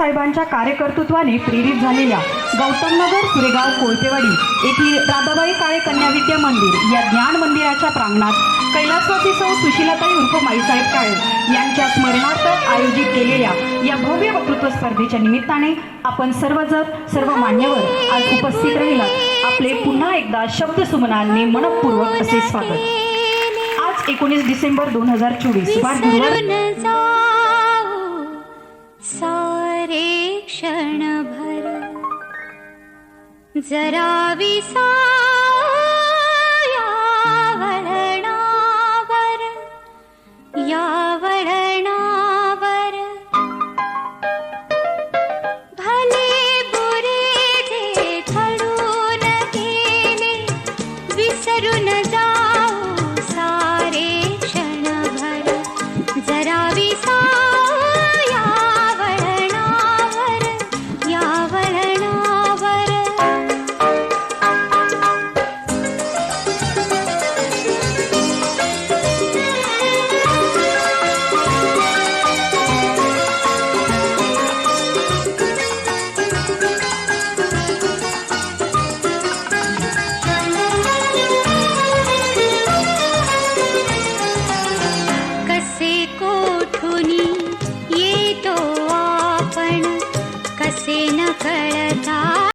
साहेबांच्या कार्यकर्तृत्वाने प्रेरित झालेल्या गौतमनगर सुरेगाव कोळपेवाडी येथील राधाबाई काळे कन्या विद्या मंदिर या ज्ञान मंदिराच्या प्रांगणात कैलासवासी सौ सुशीलाताई उर्फ माईसाहेब काळे यांच्या स्मरणार्थ आयोजित केलेल्या या भव्य वक्तृत्व स्पर्धेच्या निमित्ताने आपण सर्वजण सर्व मान्यवर आज उपस्थित राहिलात. आपले पुन्हा एकदा शब्द सुमनांनी मनपूर्वक असे स्वागत. आज एकोणीस डिसेंबर दोन हजार चोवीस जरा विसायावरणावर यावरणावर भले बुरे दे वर्णा न भे पूरे न विसर सारे क्षणभर। जरा विसा